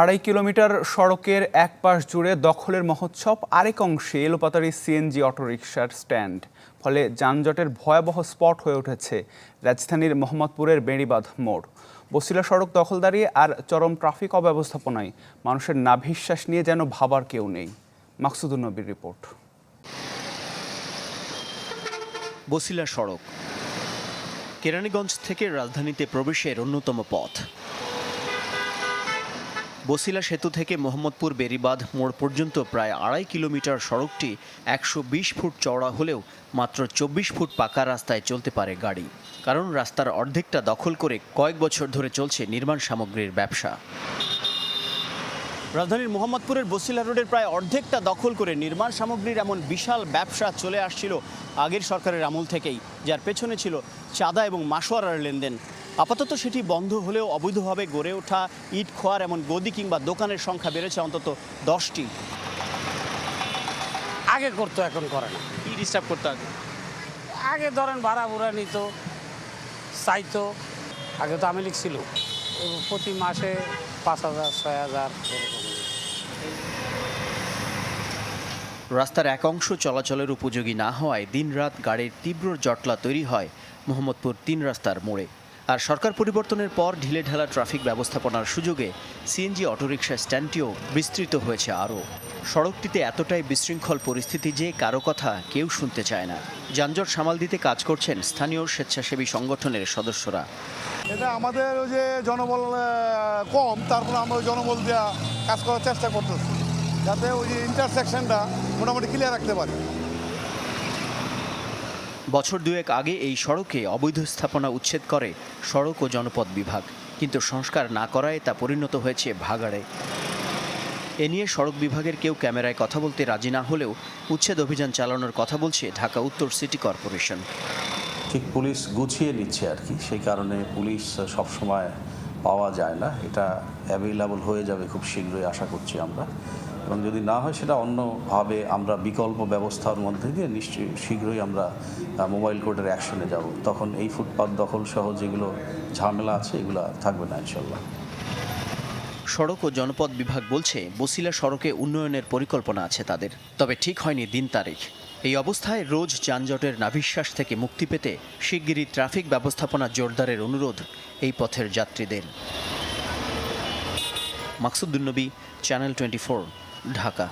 আড়াই কিলোমিটার সড়কের এক পাশ জুড়ে দখলের মহোৎসব, আরেক অংশে এলোপাতারি সিএনজি অটোরিকশার স্ট্যান্ড। ফলে যানজটের ভয়াবহ স্পট হয়ে উঠেছে রাজধানীর মোহাম্মদপুরের বেড়িবাঁধ মোড়। বসিলা সড়ক দখলদারি আর চরম ট্রাফিক অব্যবস্থাপনায় মানুষের নাভিশ্বাস নিয়ে যেন ভাবার কেউ নেই। মাকসুদুল নবীর রিপোর্ট। বসিলা সড়ক, কেরানীগঞ্জ থেকে রাজধানীতে প্রবেশের অন্যতম পথ। বসিলা সেতু থেকে মোহাম্মদপুর বেরিবাঁধ মোড় পর্যন্ত প্রায় আড়াই কিলোমিটার সড়কটি একশো বিশ ফুট চওড়া হলেও মাত্র চব্বিশ ফুট পাকা রাস্তায় চলতে পারে গাড়ি। কারণ রাস্তার অর্ধেকটা দখল করে কয়েক বছর ধরে চলছে নির্মাণ সামগ্রীর ব্যবসা। রাজধানীর মোহাম্মদপুরের বসিলা রোডের প্রায় অর্ধেকটা দখল করে নির্মাণ সামগ্রীর এমন বিশাল ব্যবসা চলে আসছিল আগের সরকারের আমল থেকেই, যার পেছনে ছিল চাঁদা এবং মাসোয়ারার লেনদেন। আপাতত সেটি বন্ধ হলেও অবৈধভাবে গড়ে ওঠা ইট খোয়ার এমন গদি কিংবা দোকানের সংখ্যা বেড়েছে অন্তত দশটি। আগে করতো এখন করে না। কি ডিস্টার্ব করতো আগে? আগে ধরেন ভাড়া বুড়া নিত চাইতো। আগে তো আমি লিখছিল প্রতি মাসে পাঁচ হাজার ছয় হাজার রাস্তার এক অংশ চলাচলের উপযোগী না হওয়ায় দিনরাত গাড়ির তীব্র জটলা তৈরি হয় মোহাম্মদপুর তিন রাস্তার মোড়ে। আর সরকার পরিবর্তনের পর ঢিলেঢালা ট্রাফিক ব্যবস্থাপনার সুযোগে সিএনজি অটোরিকশা স্ট্যান্ডটিও বিস্তৃত হয়েছে আরও। সড়কটিতে এতটাই বিশৃঙ্খল পরিস্থিতি যে কারও কথা কেউ শুনতে চায় না। যানজট সামাল দিতে কাজ করছেন স্থানীয় স্বেচ্ছাসেবী সংগঠনের সদস্যরা। এটা আমাদের যে জনবল কম, তারপরে আমরা জনবল দেওয়া কাজ করার চেষ্টা করতেছি। যাতে ওই যে ইন্টারসেকশনটা মোটামুটি ক্লিয়ার রাখতে পারি। বছর দুয়েক আগে এই সড়কে অবৈধ স্থাপনা উচ্ছেদ করে সড়ক ও জনপদ বিভাগ। কিন্তু সংস্কার না করায় তা পরিণত হয়েছে ভাগাড়ে। এ নিয়ে সড়ক বিভাগের কেউ ক্যামেরায় কথা বলতে রাজি না হলেও উচ্ছেদ অভিযান চালানোর কথা বলছে ঢাকা উত্তর সিটি কর্পোরেশন। ঠিক, পুলিশ গুছিয়ে নিচ্ছে আর কি। সেই কারণে পুলিশ সবসময় পাওয়া যায় না। এটা অ্যাভেলেবল হয়ে যাবে খুব শীঘ্রই, আশা করছি আমরা। এবং যদি না হয়, সেটা অন্যভাবে আমরা বিকল্প ব্যবস্থার মধ্যে দিয়ে নিশ্চয়ই শীঘ্রই আমরা মোবাইল কোর্টের অ্যাকশনে যাব। তখন এই ফুটপাত দখল সহ যেগুলো ঝামেলা আছে, এগুলো থাকবে না ইনশাল্লাহ সড়ক ও জনপদ বিভাগ বলছে, বসিলা সড়কে উন্নয়নের পরিকল্পনা আছে তাদের। তবে ঠিক হয়নি দিন তারিখ। এই অবস্থায় রোজ যানজটের নাভিশ্বাস থেকে মুক্তি পেতে শিগগিরই ট্রাফিক ব্যবস্থাপনা জোরদারের অনুরোধ এই পথের যাত্রীদের। Maksudunnabi channel twenty Dhaka.